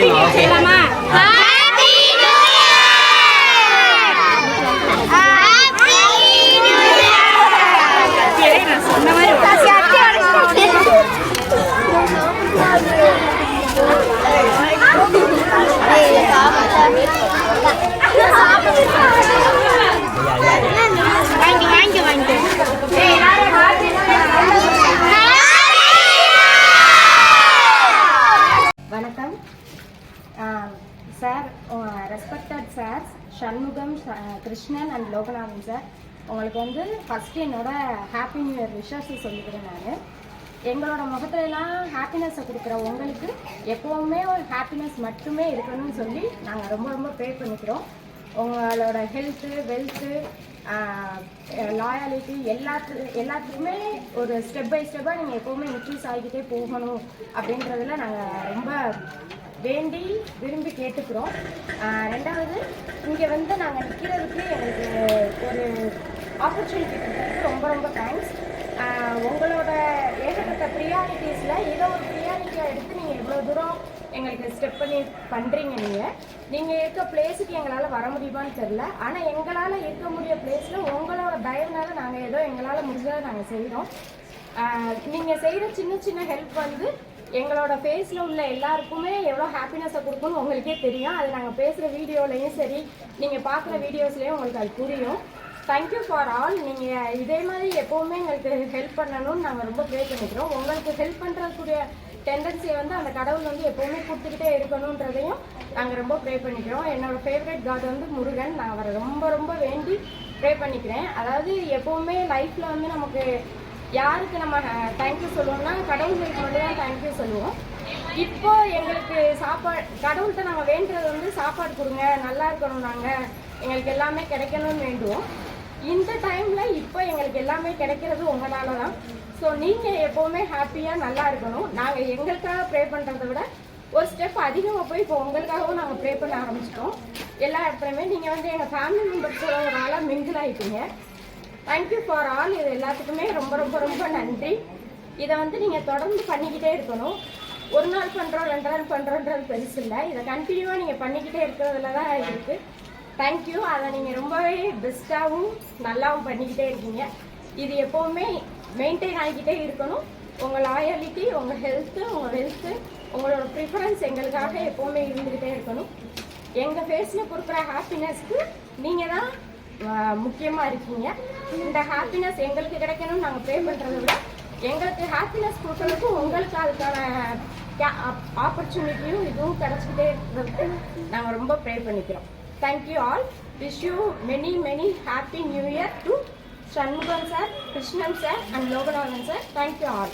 好。sir respected sir Shanmugam Krishnan and Loganathan sir உங்களுக்கு வந்து first என்னோட ஹாப்பி நியூ இயர் விஷஸ் சொல்லிக்கிறேன் நான். எங்களோட முகத்துலலாம் ஹாப்பினஸை கொடுக்குற உங்களுக்கு எப்போவுமே ஒரு ஹாப்பினஸ் மட்டுமே இருக்கணும்னு சொல்லி நாங்கள் ரொம்ப ரொம்ப ப்ரே பண்ணிக்கிறோம். உங்களோட ஹெல்த்து வெல்த்து லாயாலிட்டி எல்லாத்து எல்லாத்துக்குமே ஒரு ஸ்டெப் பை ஸ்டெப்பாக நீங்கள் எப்போவுமே இன்க்ரீஸ் ஆகிக்கிட்டே போகணும் அப்படின்றதுல நாங்கள் ரொம்ப வேண்டி விரும்பி கேட்டுக்கிறோம். ரெண்டாவது இங்கே வந்து நாங்கள் நிற்கிறதுக்கு எங்களுக்கு ஒரு ஆப்பர்ச்சுனிட்டி கொடுத்ததுக்கு ரொம்ப ரொம்ப தேங்க்ஸ் உங்களோட ஏகப்பட்ட ப்ரியாரிட்டிஸில் ஏதோ ஒரு ப்ரியாரிட்டியாக எடுத்து நீங்கள் இவ்வளோ தூரம் எங்களுக்கு ஸ்டெப் பண்ணி பண்ணுறீங்க நீங்கள் நீங்கள் இருக்க பிளேஸுக்கு எங்களால் வர முடியுமான்னு தெரில ஆனால் எங்களால் இருக்க முடிய பிளேஸில் உங்களோட பயம்னால நாங்கள் ஏதோ எங்களால் முடிஞ்சதை நாங்கள் செய்கிறோம் நீங்கள் செய்கிற சின்ன சின்ன ஹெல்ப் வந்து எங்களோட ஃபேஸில் உள்ள எல்லாருக்குமே எவ்வளோ ஹாப்பினஸை கொடுக்கும்னு உங்களுக்கே தெரியும். அது நாங்கள் பேசுகிற வீடியோலையும் சரி நீங்கள் பார்க்குற வீடியோஸ்லேயும் உங்களுக்கு அது புரியும். தேங்க்யூ ஃபார் ஆல் நீங்கள் இதே மாதிரி எப்போவுமே எங்களுக்கு ஹெல்ப் பண்ணணும்னு நாங்கள் ரொம்ப ப்ரே பண்ணிக்கிறோம். உங்களுக்கு ஹெல்ப் பண்ணுறதுக்குரிய டெண்டன்சியை வந்து அந்த கடவுள் வந்து எப்போவுமே கொடுத்துக்கிட்டே இருக்கணுன்றதையும் நாங்கள் ரொம்ப ப்ரே பண்ணிக்கிறோம். என்னோட ஃபேவரட் காட் வந்து முருகன். நான் அவரை ரொம்ப ரொம்ப வேண்டி ப்ரே பண்ணிக்கிறேன். அதாவது எப்போவுமே லைஃப்பில் வந்து நமக்கு யாருக்கு நம்ம தேங்க்யூ சொல்லுவோம்னா கடவுளுக்கு மட்டும் தான் தேங்க்யூ சொல்லுவோம். இப்போ எங்களுக்கு சாப்பாடு கடவுள்கிட்ட நாங்கள் வேண்டுறது வந்து சாப்பாடு கொடுங்க நல்லா இருக்கணும் நாங்கள் எங்களுக்கு எல்லாமே கிடைக்கணும்னு வேண்டுவோம். இந்த டைமில் இப்போ எங்களுக்கு எல்லாமே கிடைக்கிறது உங்களால தான் ஸோ நீங்கள் எப்போவுமே ஹாப்பியாக நல்லா இருக்கணும். நாங்கள் எங்களுக்காக ப்ரே பண்ணுறத விட ஒரு ஸ்டெப் அதிகமாக போய் இப்போ உங்களுக்காகவும் நாங்கள் ப்ரே பண்ண ஆரம்பிச்சிட்டோம். எல்லா இடத்துலையுமே நீங்கள் வந்து எங்கள் ஃபேமிலி மெம்பர்ஸோட ஒரு ஆளாக மிங்கிள் ஆகிட்டீங்க தேங்க்யூ ஃபார் ஆல் இது எல்லாத்துக்குமே ரொம்ப ரொம்ப ரொம்ப நன்றி. இதை வந்து நீங்கள் தொடர்ந்து பண்ணிக்கிட்டே இருக்கணும். ஒரு நாள் பண்ணுறோம் ரெண்டு நாள் பண்ணுறோன்றது பெருசு இல்லை. இதை கண்டினியூவாக நீங்கள் பண்ணிக்கிட்டே இருக்கிறதுல தான் இருக்குது தேங்க்யூ அதை நீங்கள் ரொம்பவே பெஸ்ட்டாகவும் நல்லாவும் பண்ணிக்கிட்டே இருக்கீங்க. இது எப்போவுமே மெயின்டைன் ஆகிக்கிட்டே இருக்கணும். உங்கள் லாயாலிட்டி உங்கள் ஹெல்த்து உங்கள் வெல்த்து உங்களோட ப்ரிஃபரன்ஸ் எங்களுக்காக எப்போவுமே இருந்துக்கிட்டே இருக்கணும். எங்கள் ஃபேஸில் கொடுக்குற ஹாப்பினஸ்க்கு நீங்கள் தான் முக்கியமாக இருக்கீங்க. இந்த ஹாப்பினஸ் எங்களுக்கு கிடைக்கணும்னு நாங்கள் ப்ரே பண்ணுறத விட எங்களுக்கு ஹாப்பினஸ் கொடுக்கறதுக்கு உங்களுக்கு அதுக்கான ஆப்பர்ச்சுனிட்டியும் இதுவும் கிடச்சிக்கிட்டே இருக்கிறதுக்கு நாங்கள் ரொம்ப ப்ரே பண்ணிக்கிறோம். Thank you all. Wish you many, many happy new year to Shanmugam sir, Krishnan sir and Logananan sir. Thank you all.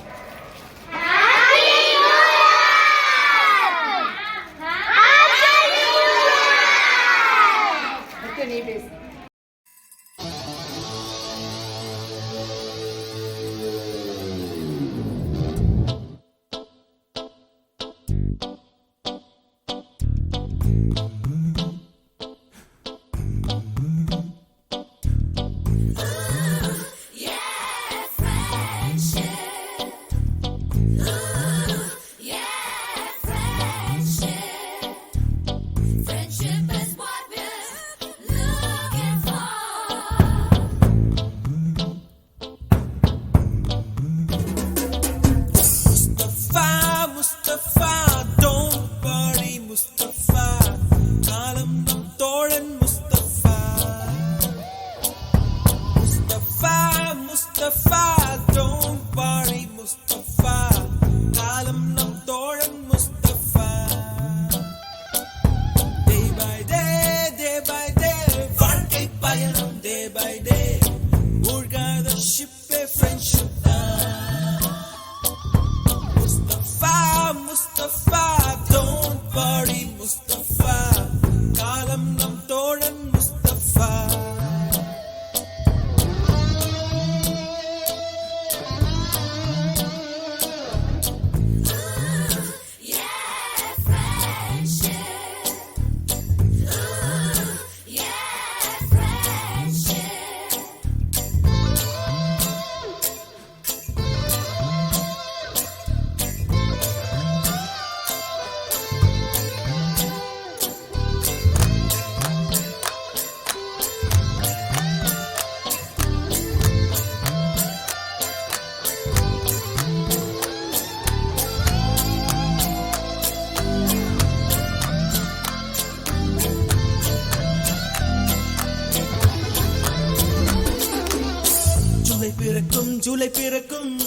பிறக்கும்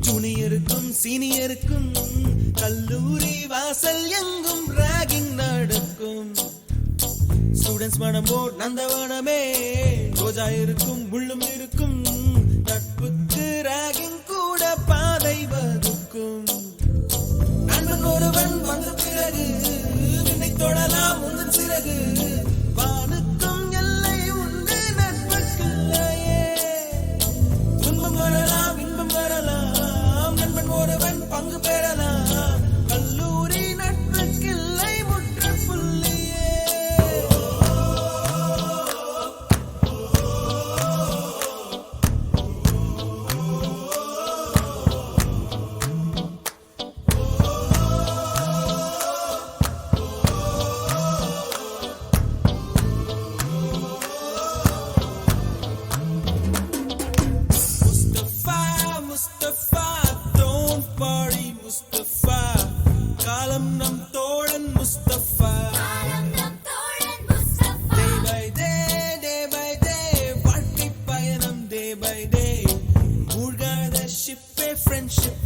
ஜூனியருக்கும் சீனியருக்கும் கல்லூரி வாசல் எங்கும் ராகிங் நடக்கும். ஸ்டூடெண்ட்ஸ் மனம் போர் நந்தவனமே ரோஜா இருக்கும் முள்ளும் இருக்கும். முஸ்தபா. காலம் நம் தோழன் Mustafa. Day by day day by day வாழ்க்கை பயணம் டே பை டே மூழ்காத ஷிப்பே ஃப்ரெண்ட்ஷிப்